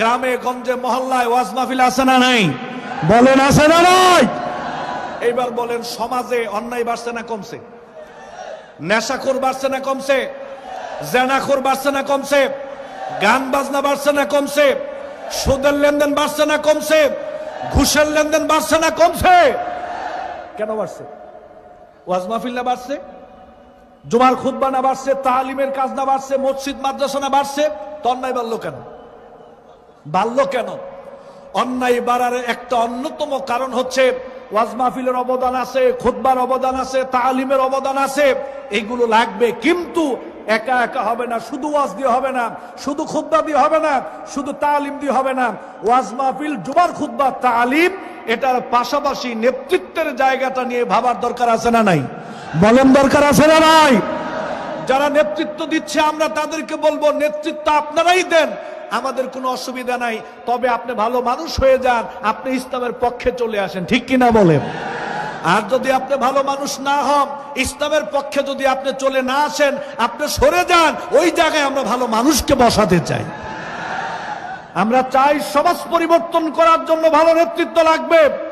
গ্রামে গঞ্জে মহল্লায় ওয়াজ মাহফিল আছে না নাই? বলেন আছে না নাই? এইবার বলেন সমাজে অন্যায় বাড়ছে না কমছে? নেশাখোর বাড়ছে না কমছে? জেনাখোর বাড়ছে না কমছে? গান বাজনা বাড়ছে না কমছে? সুদের লেনদেন বাড়ছে না কমছে? ঘুষের লেনদেন বাড়ছে না কমছে? কেন বাড়ছে? ওয়াজ মাহফিল না বাড়ছে? জুমার খুদ্া না বাড়ছে? তালিমের কাজ না বাড়ছে? মসজিদ মাদ্রাসা না বাড়ছে? তো অন্যায় বাড়লো কেন? বাড়লো কেন? অন্যায় বাড়ার একটা অন্যতম কারণ হচ্ছে ওয়াজ মাহফিলের অবদান আছে, খুতবার অবদান আছে, তালিমের অবদান আছে, এগুলো লাগবে কিন্তু একা একা হবে না, শুধু ওয়াজ দিয়ে হবে না, শুধু খুদ্া দিয়ে হবে না, শুধু তালিম দিয়ে হবে না। ওয়াজ মাহফিল, জুমার খুদ্া তালিম, এটার পাশাপাশি নেতৃত্বের জায়গাটা নিয়ে ভাবার দরকার আছে না নাই? বলেন দরকার আছে না নাই? যারা নেতৃত্ব দিচ্ছে, আমরা তাদেরকে বলব, নেতৃত্ব আপনারাই দেন। আমাদের কোনো অসুবিধা নাই। তবে আপনি ভালো মানুষ হয়ে যান, আপনি ইসলামের পক্ষে চলে আসেন। ঠিক কিনা বলেন? আর যদি আপনি ভালো মানুষ না হন, ইসলামের পক্ষে যদি আপনি চলে না আসেন, আপনি সরে যান, ওই জায়গায় আমরা ভালো মানুষকে বসাতে চাই। আমরা চাই সমাজ পরিবর্তন করার জন্য ভালো নেতৃত্ব লাগবে।